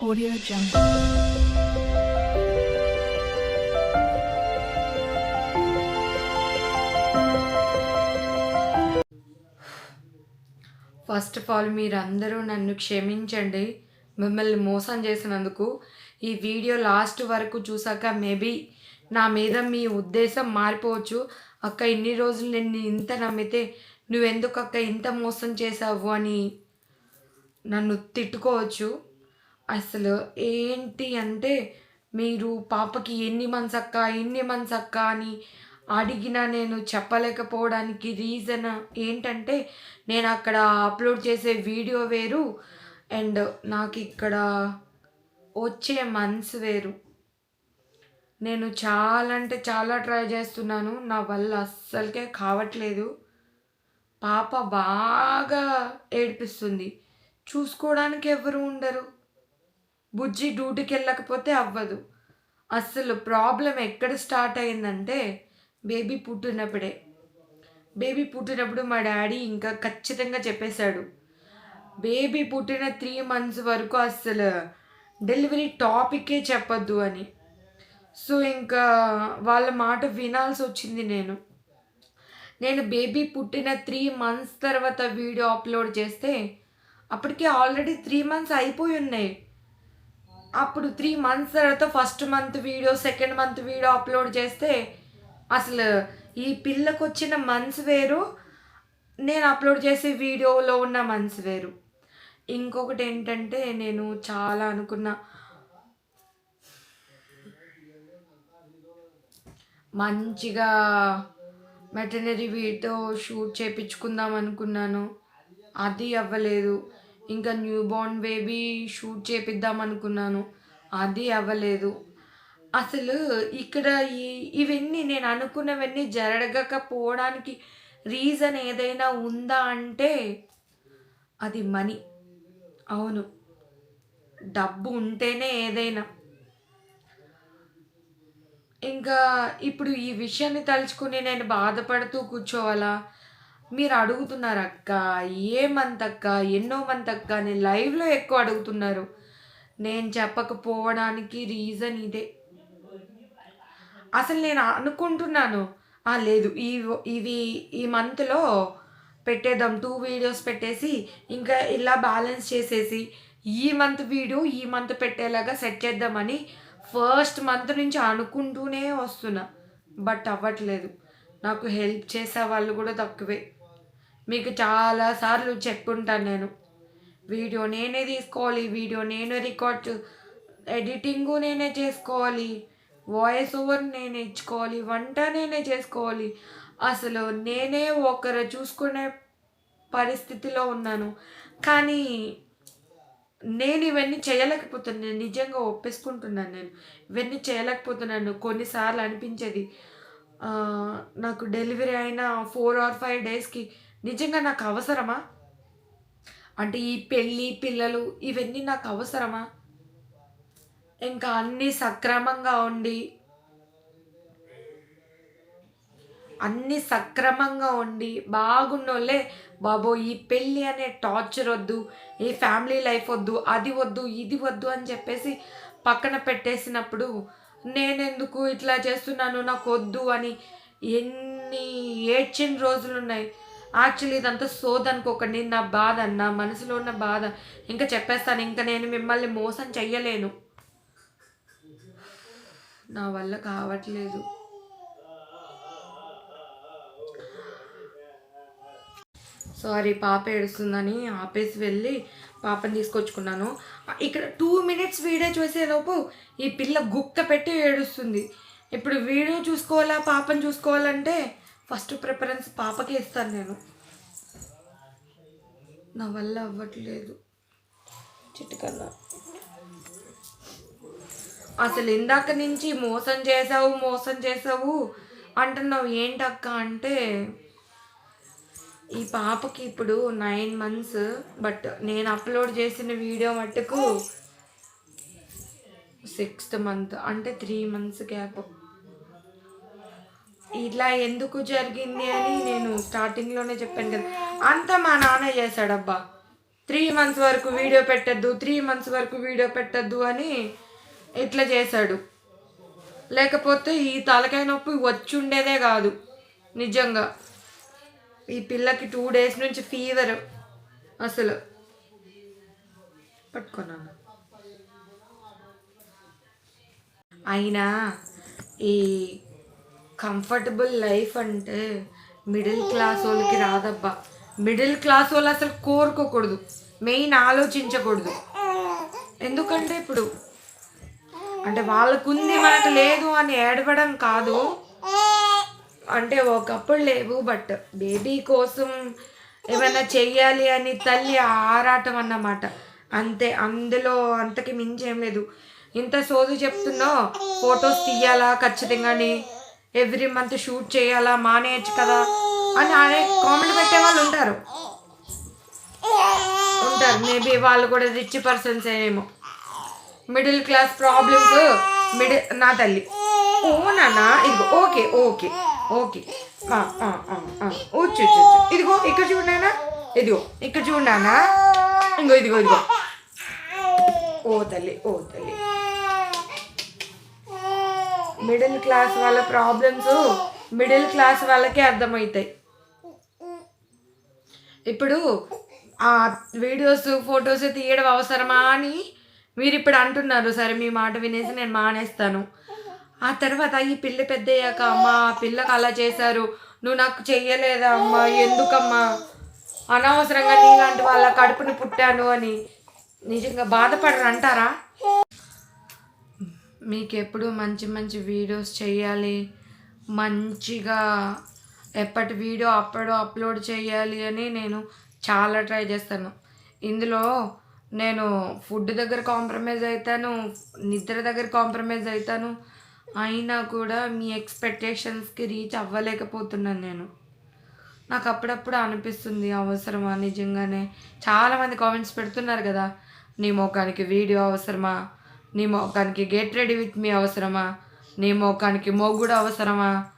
Audio Jungle. First of all మీరందరూ నన్ను క్షమించండి. మిమ్మల్ని మోసం చేసినందుకు ఈ వీడియో లాస్ట్ వరకు చూసాక మేబీ నా మీద మీ ఉద్దేశం మారిపోవచ్చు. అక్క ఇన్ని రోజులు నేను ఇంత నమ్మితే నువ్వెందుకు అక్క ఇంత మోసం చేసావు అని నన్ను తిట్టుకోవచ్చు. అసలు ఏంటి అంటే మీరు పాపకి ఎన్ని మంత్స్ అక్క ఎన్ని మంత్స్ అక్క అని అడిగినా నేను చెప్పలేకపోవడానికి రీజన్ ఏంటంటే నేను అక్కడ అప్లోడ్ చేసే వీడియో వేరు అండ్ నాకు ఇక్కడ వచ్చే మంత్స్ వేరు. నేను చాలా అంటే చాలా ట్రై చేస్తున్నాను నా వల్ల అస్సలకే కావట్లేదు. పాప బాగా ఏడిపిస్తుంది. చూసుకోవడానికి ఎవరు ఉండరు. బుజ్జి డ్యూటీకి వెళ్ళకపోతే అవ్వదు. అస్సలు ప్రాబ్లం ఎక్కడ స్టార్ట్ అయిందంటే బేబీ పుట్టినప్పుడే. బేబీ పుట్టినప్పుడు మా డాడీ ఇంకా ఖచ్చితంగా చెప్పేశాడు. బేబీ పుట్టిన త్రీ మంత్స్ వరకు అస్సలు డెలివరీ టాపికే చెప్పొద్దు అని. సో ఇంకా వాళ్ళ మాట వినాల్సి వచ్చింది నేను. నేను బేబీ పుట్టిన త్రీ మంత్స్ తర్వాత వీడియో అప్లోడ్ చేస్తే అప్పటికే ఆల్రెడీ త్రీ మంత్స్ అయిపోయి ఉన్నాయి. అప్పుడు త్రీ మంత్స్ తర్వాత first month video second month video upload చేస్తే అసలు ఈ పిల్లకు వచ్చిన మంత్స్ వేరు నేను అప్లోడ్ చేసే వీడియోలో ఉన్న మంత్స్ వేరు. ఇంకొకటి ఏంటంటే నేను చాలా అనుకున్నా. మంచిగా వెటనరీ వీటితో షూట్ చేపించుకుందాం అనుకున్నాను. అది అవ్వలేదు. ఇంకా న్యూ బోర్న్ బేబీ షూట్ చేపిద్దాం అనుకున్నాను. అది అవ్వలేదు. అసలు ఇక్కడ ఈ ఇవన్నీ నేను అనుకున్నవన్నీ జరగకపోవడానికి రీజన్ ఏదైనా ఉందా అంటే అది మనీ అవును. డబ్బు ఉంటేనే ఏదైనా. ఇంకా ఇప్పుడు ఈ విషయాన్ని తలుచుకుని నేను బాధపడుతూ కూర్చోవాలా? మీరు అడుగుతున్నారు అక్క ఏ మంత్ అక్క ఎన్నో మంత్ అక్క అని లైవ్లో ఎక్కువ అడుగుతున్నారు. నేను చెప్పకపోవడానికి రీజన్ ఇదే. అసలు నేను అనుకుంటున్నాను. లేదు ఈ ఇవి ఈ మంత్లో పెట్టేద్దాం టూ వీడియోస్ పెట్టేసి ఇంకా ఇలా బ్యాలెన్స్ చేసేసి ఈ మంత్ వీడియో ఈ మంత్ పెట్టేలాగా సెట్ చేద్దామని ఫస్ట్ మంత్ నుంచి అనుకుంటూనే వస్తున్నా. బట్ అవ్వట్లేదు. నాకు హెల్ప్ చేసే వాళ్ళు కూడా తక్కువే. మీకు చాలాసార్లు చెప్పుంటాను నేను. వీడియో నేనే తీసుకోవాలి వీడియో నేనే రికార్డ్ ఎడిటింగు నేనే చేసుకోవాలి వాయిస్ ఓవర్ నేనే ఇచ్చుకోవాలి వంట నేనే చేసుకోవాలి. అసలు నేనే ఒకరు చూసుకునే పరిస్థితిలో ఉన్నాను. కానీ నేను ఇవన్నీ చేయలేకపోతున్నాను. నిజంగా ఒప్పేసుకుంటున్నాను నేను. ఇవన్నీ చేయలేకపోతున్నాను. కొన్నిసార్లు అనిపించేది నాకు డెలివరీ అయిన ఫోర్ ఆర్ ఫైవ్ డేస్కి నిజంగా నాకు అవసరమా? అంటే ఈ పెళ్ళి పిల్లలు ఇవన్నీ నాకు అవసరమా? ఇంకా అన్నీ సక్రమంగా ఉండి అన్నీ సక్రమంగా ఉండి బాగున్నోళ్ళే బాబో ఈ పెళ్ళి అనే టార్చర్ వద్దు ఈ ఫ్యామిలీ లైఫ్ వద్దు అది వద్దు ఇది వద్దు అని చెప్పేసి పక్కన పెట్టేసినప్పుడు నేనెందుకు ఇట్లా చేస్తున్నాను? నాకు వద్దు అని ఎన్ని ఏడ్చిన రోజులు ఉన్నాయి యాక్చువల్లీ ఇదంతా సోదనుకోకండి నా బాధ నా మనసులో ఉన్న బాధ. ఇంకా చెప్పేస్తాను. ఇంకా నేను మిమ్మల్ని మోసం చెయ్యలేను. నా వల్ల కావట్లేదు. సారీ పాప ఏడుస్తుందని ఆపేసి వెళ్ళి పాపని తీసుకొచ్చుకున్నాను. ఇక్కడ టూ మినిట్స్ వీడియో చూసేలోపు ఈ పిల్ల గుక్క పెట్టి ఏడుస్తుంది. ఇప్పుడు వీడియో చూసుకోవాలా పాపని చూసుకోవాలంటే ఫస్ట్ ప్రిఫరెన్స్ పాపకే ఇస్తాను నేను. నా వల్ల అవ్వట్లేదు. చిట్టుకన్నా అసలు ఇందాక నుంచి మోసం చేసావు మోసం చేసావు అంటున్నావు. ఏంటక్క అంటే ఈ పాపకి ఇప్పుడు నైన్ మంత్స్ బట్ నేను అప్లోడ్ చేసిన వీడియో మట్టుకు సిక్స్త్ మంత్ అంటే త్రీ మంత్స్ గ్యాప్ ఇలా ఎందుకు జరిగింది అని నేను స్టార్టింగ్లోనే చెప్పాను కదా. అంతా మా నాన్న చేశాడబ్బా. త్రీ మంత్స్ వరకు వీడియో పెట్టద్దు త్రీ మంత్స్ వరకు వీడియో పెట్టద్దు అని ఇట్లా చేశాడు. లేకపోతే ఈ తలకాయ నొప్పి వచ్చి ఉండేదే కాదు నిజంగా. ఈ పిల్లకి టూ డేస్ నుంచి ఫీవర్ అసలు. పట్టుకున్నాను అయినా ఈ కంఫర్టబుల్ లైఫ్ అంటే మిడిల్ క్లాస్ వాళ్ళకి రాదబ్బా. మిడిల్ క్లాస్ వాళ్ళు అసలు కోరుకోకూడదు. మెయిన్ ఆలోచించకూడదు. ఎందుకంటే ఇప్పుడు అంటే వాళ్ళకుంది మనకు లేదు అని ఏడవడం కాదు. అంటే ఒకప్పుడు లేవు బట్ బేబీ కోసం ఏమైనా చెయ్యాలి అని తల్లి ఆరాటం అన్నమాట. అంతే అందులో అంతకి మించి ఏం లేదు. ఇంత సోదు చెప్తున్నావు ఫొటోస్ తీయాలా ఖచ్చితంగాని. ఎవ్రీ మంత్ షూట్ చేయాలా మానేయచ్చు కదా అని అనే కామెంట్ పెట్టే వాళ్ళు ఉంటారు. ఉంటారు. మేబీ వాళ్ళు కూడా రిచ్ పర్సన్స్ ఏమో. మిడిల్ క్లాస్ ప్రాబ్లమ్స్ మిడిల్ నా తల్లి. ఓ నాన్న ఇదిగో ఓకే ఓకే ఓకే. వచ్చు. ఇదిగో ఇక్కడ చూడనా ఇదిగో ఇక్కడ చూడనా ఇంకో ఇదిగో ఇదిగో. ఓ తల్లి ఓ తల్లి. మిడిల్ క్లాస్ వాళ్ళ ప్రాబ్లమ్స్ మిడిల్ క్లాస్ వాళ్ళకే అర్థమవుతాయి. ఇప్పుడు ఆ వీడియోస్ ఫొటోస్ తీయడం అవసరమా అని మీరు ఇప్పుడు అంటున్నారు. సరే మీ మాట వినేసి నేను మానేస్తాను. ఆ తర్వాత ఈ పిల్ల పెద్ద అయ్యాక అమ్మా ఆ అలా చేశారు. నువ్వు నాకు చెయ్యలేదా అమ్మా? ఎందుకమ్మా? అనవసరంగా నీలాంటి వాళ్ళ కడుపుని పుట్టాను అని. నిజంగా బాధపడరు అంటారా మీకు ఎప్పుడు మంచి మంచి వీడియోస్ చేయాలి మంచిగా ఎప్పటి వీడియో అప్పుడు అప్లోడ్ చేయాలి అని నేను చాలా ట్రై చేస్తాను. ఇందులో నేను ఫుడ్ దగ్గర కాంప్రమైజ్ అవుతాను నిద్ర దగ్గర కాంప్రమైజ్ అవుతాను అయినా కూడా మీ ఎక్స్పెక్టేషన్స్కి రీచ్ అవ్వలేకపోతున్నాను నేను. నాకు అప్పుడప్పుడు అనిపిస్తుంది అవసరమా నిజంగానే? చాలామంది కామెంట్స్ పెడుతున్నారు కదా నీ మొఖానికి వీడియో అవసరమా? నీ మొఖానికి గెట్ రెడీ విత్ మీ అవసరమా? నీ మొఖానికి మొగ్గుడు అవసరమా?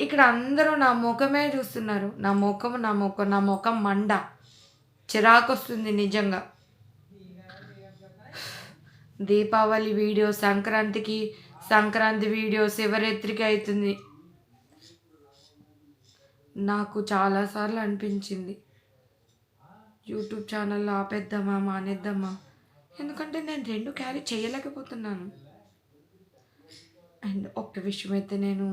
ఇక్కడ అందరూ నా ముఖమే చూస్తున్నారు. నా ముఖం నా ముఖం నా ముఖం మండ. చిరాకు వస్తుంది నిజంగా. దీపావళి వీడియో సంక్రాంతికి సంక్రాంతి వీడియో శివరాత్రికి అవుతుంది? నాకు చాలాసార్లు అనిపించింది. యూట్యూబ్ ఛానల్ ఆపేద్దామా మానేద్దామా? ఎందుకంటే నేను రెండు క్యారీ చేయలేకపోతున్నాను. అండ్ ఒక్క విషయం అయితే నేను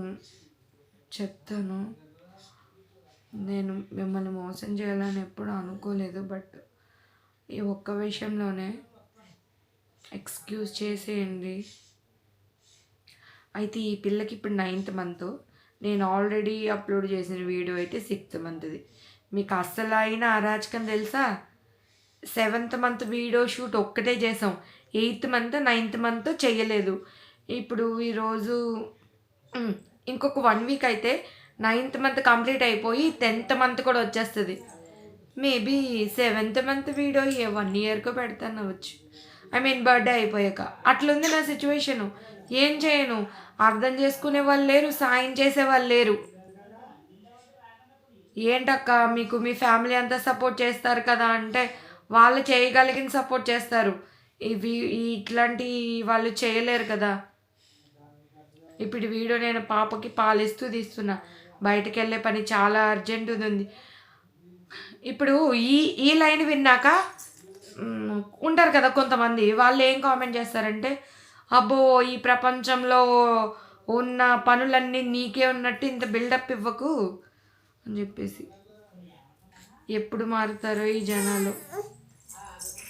చెప్తాను. నేను మిమ్మల్ని మోసం చేయాలని ఎప్పుడు అనుకోలేదు బట్ ఈ ఒక్క విషయంలోనే ఎక్స్క్యూజ్ చేసేయండి. అయితే ఈ పిల్లకి ఇప్పుడు నైన్త్ మంత్ నేను ఆల్రెడీ అప్లోడ్ చేసిన వీడియో అయితే సిక్స్త్ మంత్ది మీకు అస్సలు అయిన అరాచకం తెలుసా? సెవెంత్ మంత్ వీడియో షూట్ ఒక్కటే చేసాం. ఎయిత్ మంత్ నైన్త్ మంత్ చేయలేదు. ఇప్పుడు ఈరోజు ఇంకొక వన్ వీక్ అయితే నైన్త్ మంత్ కంప్లీట్ అయిపోయి టెన్త్ మంత్ కూడా వచ్చేస్తుంది. మేబీ సెవెంత్ మంత్ వీడియో ఏ వన్ ఇయర్కో పెడతాను వచ్చు ఐ మీన్ బర్త్డే అయిపోయాక. అట్లుంది నా సిచ్యువేషను. ఏం చేయను? అర్థం చేసుకునే వాళ్ళు లేరు సాయం చేసే వాళ్ళు లేరు. ఏంటక్క మీకు మీ ఫ్యామిలీ అంతా సపోర్ట్ చేస్తారు కదా అంటే వాళ్ళు చేయగలిగిన సపోర్ట్ చేస్తారు. ఇవి ఇట్లాంటి వాళ్ళు చేయలేరు కదా. ఇప్పుడు వీడియో నేను పాపకి పాలిస్తూ తీస్తున్నా. బయటకు వెళ్ళే పని చాలా అర్జెంట్ ఉంది. ఇప్పుడు ఈ ఈ లైన్ విన్నాక ఉంటారు కదా కొంతమంది. వాళ్ళు ఏం కామెంట్ చేస్తారంటే అబ్బో ఈ ప్రపంచంలో ఉన్న పనులన్నీ నీకే ఉన్నట్టు ఇంత బిల్డప్ ఇవ్వకు అని చెప్పేసి. ఎప్పుడు మారుతారో ఈ జనాలు?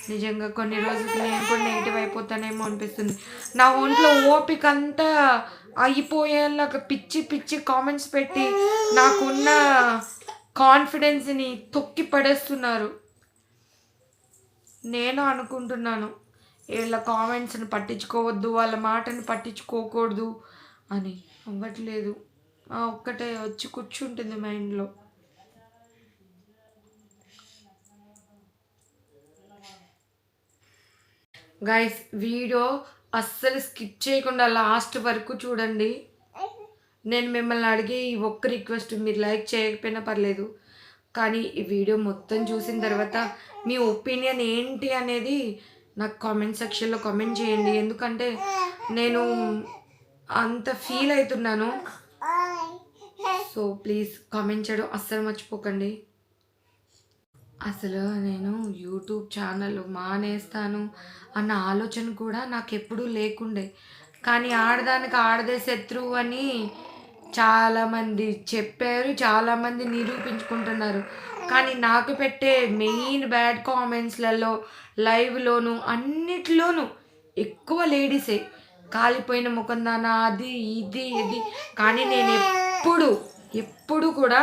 నిజంగా కొన్ని రోజులు నేను కూడా నెగిటివ్ అయిపోతానేమో అనిపిస్తుంది. నా ఒంట్లో ఓపిక అంతా అయిపోయేలాగా పిచ్చి పిచ్చి కామెంట్స్ పెట్టి నాకున్న కాన్ఫిడెన్స్ని తొక్కి పడేస్తున్నారు. నేను అనుకుంటున్నాను వీళ్ళ కామెంట్స్ని పట్టించుకోవద్దు వాళ్ళ మాటని పట్టించుకోకూడదు అని. అవ్వట్లేదు. ఒక్కటే వచ్చి కూర్చుంటుంది మైండ్లో గైస్ వీడియో అస్సలు స్కిప్ చేయకుండా లాస్ట్ వరకు చూడండి. నేను మిమ్మల్ని అడిగే ఈ ఒక్క రిక్వెస్ట్ మీరు లైక్ చేయకపోయినా పర్లేదు. కానీ ఈ వీడియో మొత్తం చూసిన తర్వాత మీ ఒపీనియన్ ఏంటి అనేది నాకు కామెంట్ సెక్షన్లో కామెంట్ చేయండి. ఎందుకంటే నేను అంత ఫీల్ అవుతున్నాను. సో ప్లీజ్ కామెంట్ చేయడం అస్సలు మర్చిపోకండి. అసలు నేను యూట్యూబ్ ఛానల్ మానేస్తాను అన్న ఆలోచన కూడా నాకు ఎప్పుడూ లేకుండే. కానీ ఆడదానికి ఆడదే శత్రువు అని చాలామంది చెప్పారు చాలామంది నిరూపించుకుంటున్నారు. కానీ నాకు పెట్టే మెయిన్ బ్యాడ్ కామెంట్స్లలో లైవ్లోను అన్నిట్లోనూ ఎక్కువ లేడీసే. కాలిపోయిన ముఖం దానా అది ఇది ఇది కానీ నేను ఎప్పుడు ఎప్పుడు కూడా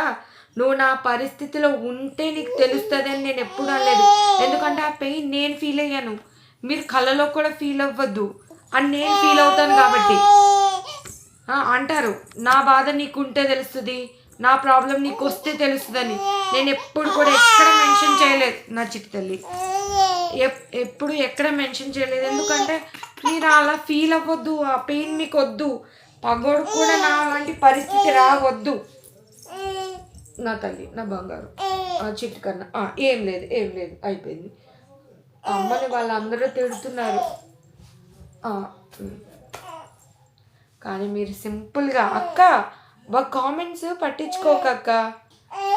నువ్వు నా పరిస్థితిలో ఉంటే నీకు తెలుస్తుంది అని నేను ఎప్పుడు అనలేదు. ఎందుకంటే ఆ పెయిన్ నేను ఫీల్ అయ్యాను. మీరు కళ్ళలో కూడా ఫీల్ అవ్వద్దు. అని నేను ఫీల్ అవుతాను కాబట్టి. అంటారు నా బాధ నీకు ఉంటే తెలుస్తుంది నా ప్రాబ్లం నీకు వస్తే తెలుస్తుందని. నేను ఎప్పుడు కూడా ఎక్కడ మెన్షన్ చేయలేదు. నా చిట్టి తల్లి. ఎప్పుడు ఎక్కడ మెన్షన్ చేయలేదు. ఎందుకంటే మీరు అలా ఫీల్ అవ్వద్దు ఆ పెయిన్ మీకు వద్దు పగోడు కూడా నా లాంటి పరిస్థితి రావద్దు. నా తల్లి నా బంగారు. ఆ చిట్టి కన్నా. ఆ, ఏం లేదు ఏం లేదు. అయిపోయింది. అమ్మని వాళ్ళందరూ తిడుతున్నారు. కానీ మీరు సింపుల్గా అక్క వా కామెంట్స్ పట్టించుకోక అక్క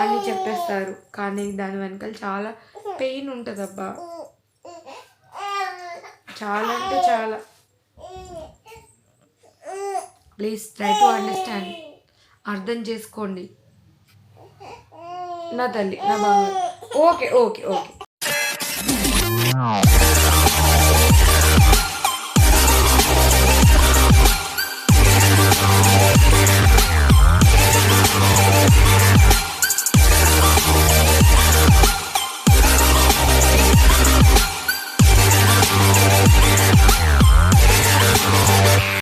అని చెప్పేస్తారు. కానీ దాని వెనకాల చాలా పెయిన్ ఉంటుంది అబ్బా చాలా అంటే చాలా. Please try to understand. అర్థం చేసుకోండి. నా తల్లి నా బావ ఓకే ఓకే ఓకే